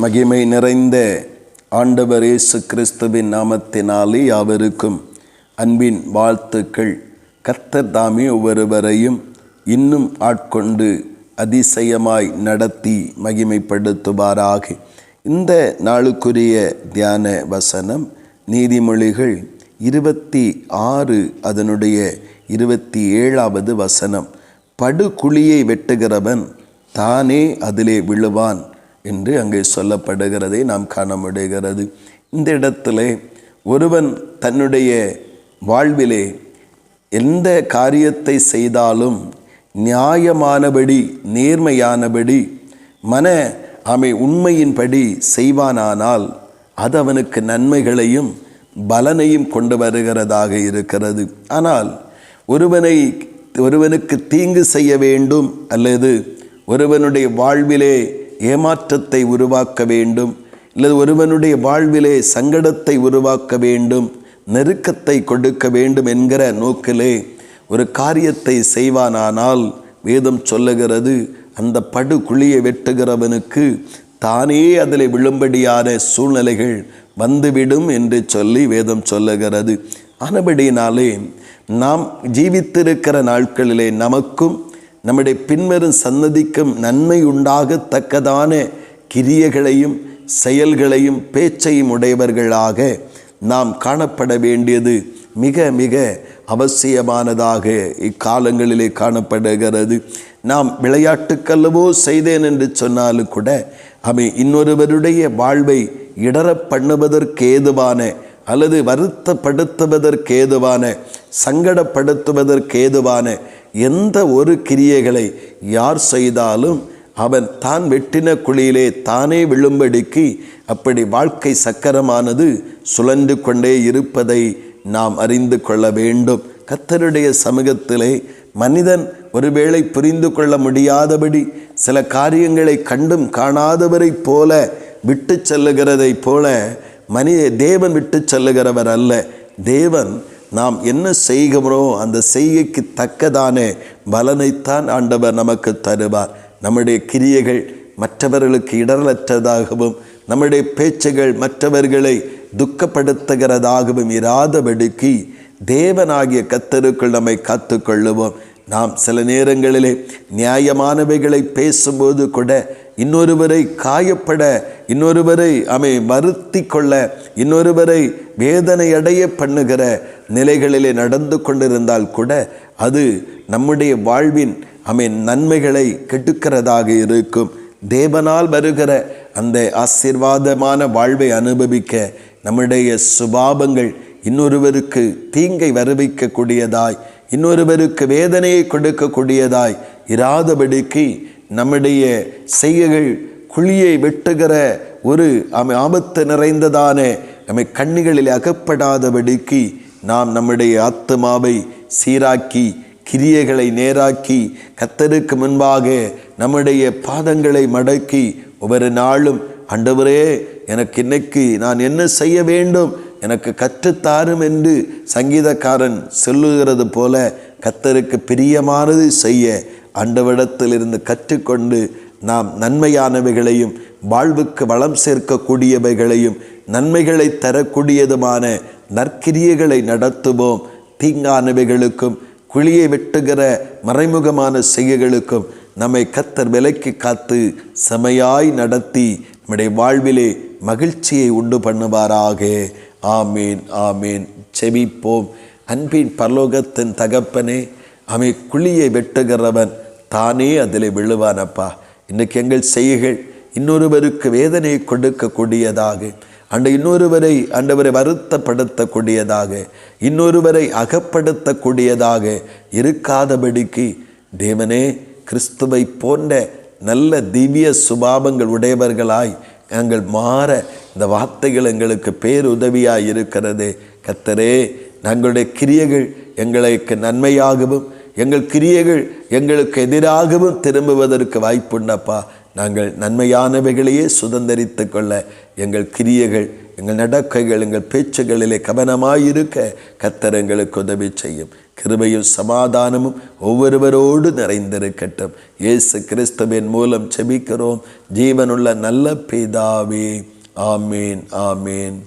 மகிமை நிறைந்த ஆண்டவர் இயேசு கிறிஸ்துவின் நாமத்தினாலே யாவருக்கும் அன்பின் வாழ்த்துக்கள். கர்த்தர் தாமே ஒவ்வொருவரையும் இன்னும் ஆட்கொண்டு அதிசயமாய் நடத்தி மகிமைப்படுத்துவாராக. இந்த நாளுக்குரிய தியான வசனம் நீதிமொழிகள் இருபத்தி ஆறு அதனுடைய இருபத்தி ஏழாவது வசனம். படுகுழியை வெட்டுகிறவன் தானே அதிலே விழுவான். என்று அங்கே சொல்லப்படுகிறதை நாம் காண முடிகிறது இந்த இடத்திலே ஒருவன் தன்னுடைய வாழ்விலே எந்த காரியத்தை செய்தாலும் நியாயமானபடி நேர்மையானபடி மன அமை உண்மையின்படி செய்வானானால் அது அவனுக்கு நன்மைகளையும் பலனையும் கொண்டு வருகிறதாக இருக்கிறது. ஆனால் ஒருவனை ஒருவனுக்கு தீங்கு செய்ய வேண்டும் அல்லது ஒருவனுடைய வாழ்விலே ஏமாற்றத்தை உருவாக்க வேண்டும் இல்லை ஒருவனுடைய வாழ்விலே சங்கடத்தை உருவாக்க வேண்டும் நெருக்கத்தை கொடுக்க வேண்டும் என்கிற நோக்கிலே ஒரு காரியத்தை செய்வானானால் வேதம் சொல்லுகிறது அந்த படுகுழியை வெட்டுகிறவனுக்கு தானே அதில் விழும்படியான சூழ்நிலைகள் வந்துவிடும் என்று சொல்லி வேதம் சொல்லுகிறது. ஆனபடியினாலே நாம் ஜீவித்திருக்கிற நாட்களிலே நமக்கும் நம்முடைய பின்வரும் சன்னதிக்கும் நன்மை உண்டாகத்தக்கதான கிரியைகளையும் செயல்களையும் பேச்சையும் உடையவர்களாக நாம் காணப்பட வேண்டியது மிக மிக அவசியமானதாக இக்காலங்களிலே காணப்படுகிறது. நாம் விளையாட்டுக்கல்லவோ செய்தேன் என்று சொன்னாலும் கூட அவை இன்னொருவருடைய வாழ்வை இடர பண்ணுவதற்கேதுவான அல்லது வருத்தப்படுத்துவதற்கேதுவான சங்கடப்படுத்துவதற்கேதுவான எந்த ஒரு கிரியைகளை யார் செய்தாலும் அவன் தான் வெட்டின குழியிலே தானே விழும்படிக்கு அப்படி வாழ்க்கை சக்கரமானது சுழன்று கொண்டே இருப்பதை நாம் அறிந்து கொள்ள வேண்டும். கத்தருடைய சமூகத்திலே மனிதன் ஒருவேளை புரிந்து கொள்ள முடியாதபடி சில காரியங்களை கண்டும் காணாதவரைப் போல விட்டு செல்லுகிறதைப் போல மனித தேவன் விட்டு செல்லுகிறவர் அல்ல. தேவன் நாம் என்ன செய்கிறோம் அந்த செய்கைக்கு தக்கதான பலனைத்தான் ஆண்டவர் நமக்கு தருவார். நம்முடைய கிரியைகள் மற்றவர்களுக்கு இடரலற்றதாகவும் நம்முடைய பேச்சுகள் மற்றவர்களை துக்கப்படுத்துகிறதாகவும் இராதபடிக்கு தேவனாகிய கத்தருக்குள் நம்மை காத்துக்கொள்ளுவோம். நாம் சில நேரங்களிலே நியாயமானவைகளை பேசும்போது கூட இன்னொருவரை காயப்பட இன்னொருவரை அமை வருத்தி கொள்ள இன்னொருவரை வேதனையடைய பண்ணுகிற நிலைகளிலே நடந்து கொண்டிருந்தால் கூட அது நம்முடைய வாழ்வின் அமை நன்மைகளை கெட்டுக்கிறதாக இருக்கும். தேவனால் வருகிற அந்த ஆசீர்வாதமான வாழ்வை அனுபவிக்க நம்முடைய சுபாவங்கள் இன்னொருவருக்கு தீங்கை வருவிக்கக்கூடியதாய் இன்னொருவருக்கு வேதனையை கொடுக்கக்கூடியதாய் இராதபடிக்கு நம்முடைய செய்கைகள் குழியை வெட்டுகிற ஒரு அமை ஆபத்து நிறைந்ததான நம்மை கண்ணிகளில் அகப்படாதபடிக்கு நாம் நம்முடைய ஆத்மாவை சீராக்கி கிரியைகளை நேராக்கி கத்தருக்கு முன்பாக நம்முடைய பாதங்களை மடக்கி ஒவ்வொரு நாளும் அண்டவரே எனக்கு இன்னைக்கு நான் என்ன செய்ய வேண்டும்? எனக்கு கற்றுத்தாரும் என்று சங்கீதக்காரன் சொல்லுகிறது போல கத்தருக்கு பிரியமானது செய்ய ஆண்டவிடத்திலிருந்து கற்றுக்கொண்டு நாம் நன்மையானவைகளையும் வாழ்வுக்கு வளம் சேர்க்கக்கூடியவைகளையும் நன்மைகளை தரக்கூடியதுமான நற்கிரியைகளை நடத்துவோம். தீங்கானவைகளுக்கும் குழியை வெட்டுகிற மறைமுகமான செய்கைகளுக்கும் நம்மை கத்தர் விலைக்கு காத்து செமையாய் நடத்தி நம்முடைய வாழ்விலே மகிழ்ச்சியை உண்டு பண்ணுவாராக. ஆமீன் ஆமீன். செவிப்போம் அன்பின் பரலோகத்தின் தகப்பனே அவை குழியை வெட்டுகிறவன் தானே அதில் விழுவானப்பா இன்றைக்கு எங்கள் செய்கைகள் இன்னொருவருக்கு வேதனை கொடுக்கக்கூடியதாக அண்ட இன்னொருவரை அண்டவரை வருத்தப்படுத்தக்கூடியதாக இன்னொருவரை அகப்படுத்தக்கூடியதாக இருக்காதபடிக்கு தேவனே கிறிஸ்துவை போன்ற நல்ல திவ்ய சுபாவங்கள் உடையவர்களாய் நாங்கள் மாற இந்த வார்த்தைகள் எங்களுக்கு பேருதவியாக இருக்கிறது கத்தரே நங்களுடைய கிரியைகள் எங்களுக்கு நன்மையாகவும் எங்கள் கிரியைகள் எங்களுக்கு எதிராகவும் திரும்புவதற்கு வாய்ப்புண்டப்பா நாங்கள் நன்மையானவைகளையே சுதந்திரித்து கொள்ள எங்கள் கிரியைகள் எங்கள் நடக்கைகள் எங்கள் பேச்சுகளிலே கவனமாயிருக்க கத்தர் எங்களுக்கு உதவி செய்யும். கிருபையும் சமாதானமும் ஒவ்வொருவரோடு நிறைந்திருக்கட்டும். இயேசு கிறிஸ்துவின் மூலம் செபிக்கிறோம் ஜீவனுள்ள நல்ல பிதாவே. ஆமேன் ஆமேன்.